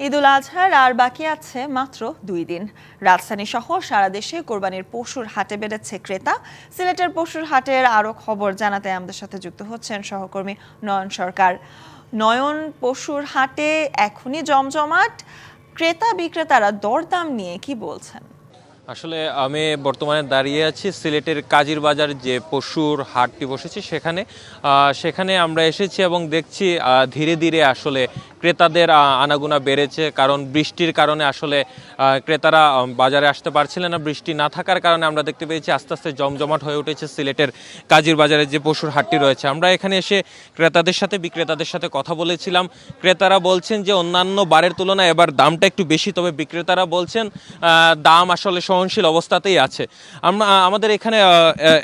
ঈদুল আজহার আর বাকি আছে মাত্র দুই দিন। রাজধানী সহ সারা দেশে কোরবানির পশুর হাটে বেড়েছে ক্রেতা। সিলেটের পশুর হাটের আরও খবর জানাতে আমাদের সাথে যুক্ত হচ্ছেন সহকর্মী নয়ন সরকার। নয়ন পশুর হাটে এখনই জমজমাট। ক্রেতা বিক্রেতারা দরদাম নিয়ে কি বলছেন? আসলে আমি বর্তমানে দাঁড়িয়ে আছি সিলেটের কাজির বাজার যে পশুর হাটটি বসেছে সেখানে। সেখানে আমরা এসেছি এবং দেখছি ধীরে ধীরে আসলে ক্রেতাদের আনাগোনা বেড়েছে। কারণ বৃষ্টির কারণে আসলে ক্রেতারা বাজারে আসতে পারছিলেন না। বৃষ্টি না থাকার কারণে আমরা দেখতে পেয়েছি আস্তে আস্তে জমজমাট হয়ে উঠেছে সিলেটের কাজির বাজারে যে পশুর হাটটি রয়েছে। আমরা এখানে এসে ক্রেতাদের সাথে, বিক্রেতাদের সাথে কথা বলেছিলাম। ক্রেতারা বলছেন যে, অন্যান্য বারের তুলনায় এবার দামটা একটু বেশি। তবে বিক্রেতারা বলছেন দাম আসলে সহনশীল অবস্থাতেই আছে। আমরা আমাদের এখানে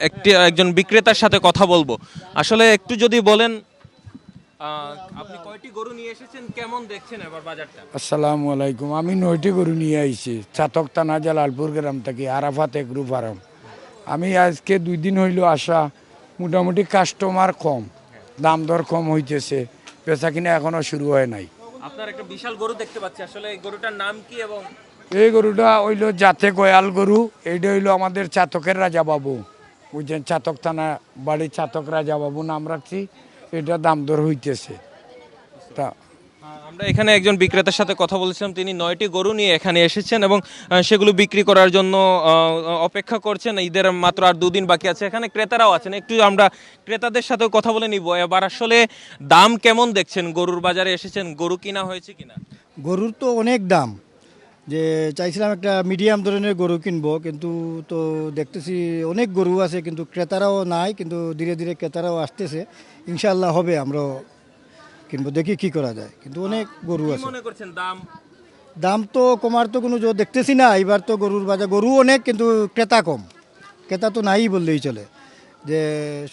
একটি একজন বিক্রেতার সাথে কথা বলব। আসলে একটু যদি বলেন আপনি কয়টি গরু নিয়ে এসেছেন? কেমন দেখছেন এবার বাজারটা? আসসালামু আলাইকুম। আমি নয়টি গরু নিয়ে আইছি। চাতক থানা জালালপুর গ্রাম থেকে আরাফাত এগ্রু ফার্ম আমি আজকে দুই দিন হইল আসা। মোটামুটি কাস্টমার কম। দাম দর কম হইতেছে। পেশা কিনা এখনও শুরু হয় নাই। আপনার একটা বিশাল গরু দেখতে পাচ্ছি। আসলে এই গরুটার নাম কি এবং এই গরুটা হইল জাতে গয়াল গরু এইটা হইল আমাদের চাতকের রাজা বাবু বুঝছেন? চাতক থানা বাড়ির চাতক রাজা বাবু নাম রাখছি এটা দাম দর হইতেছে। তা আমরা এখানে একজন বিক্রেতার সাথে কথা বলেছিলাম তিনি নয়টি গরু নিয়ে এখানে এসেছেন এবং সেগুলো বিক্রি করার জন্য অপেক্ষা করছেন। ঈদের মাত্র আর দুদিন বাকি আছে। এখানে ক্রেতারাও আছেন। একটু আমরা ক্রেতাদের সাথে কথা বলে নিব। এবার আসলে দাম কেমন দেখছেন? গরুর বাজারে এসেছেন। গরু কিনা হয়েছে কিনা? গরুর তো অনেক দাম। যে চাইছিলাম একটা মিডিয়াম ধরনের গরু কিনবো কিন্তু তো দেখতেছি অনেক গরু আছে কিন্তু ক্রেতারাও নাই কিন্তু ধীরে ধীরে ক্রেতারাও আসতেছে। ইনশাল্লাহ হবে আমরা কিনবো দেখি কি করা যায়। কিন্তু অনেক গরু আছে। মনে করছেন দাম? দাম তো কমার তো কোনো দেখতেছি না এবার তো গরুর বাজার গরু অনেক কিন্তু ক্রেতা কম। ক্রেতা তো নাই বললেই চলে। যে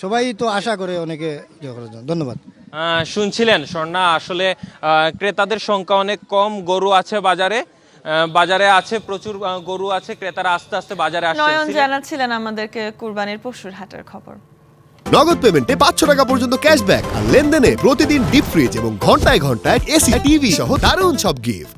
সবাই তো আশা করে অনেকে ইয়ে ধন্যবাদ। শুনছিলেন স্বর্ণা আসলে ক্রেতাদের সংখ্যা অনেক কম গরু আছে বাজারে। বাজারে আছে প্রচুর গরু আছে ক্রেতারা আস্তে আস্তে বাজারে আসছে। নয়ন জানাচ্ছিলেন আমাদেরকে কুরবানির পশুর হাটের খবর। নগদ পেমেন্টে পাঁচশো টাকা পর্যন্ত ক্যাশব্যাক আর লেনদেনে প্রতিদিন ডিপ ফ্রিজ এবং ঘন্টায় ঘন্টায় এসি টিভি সহ দারুণ সব গিফট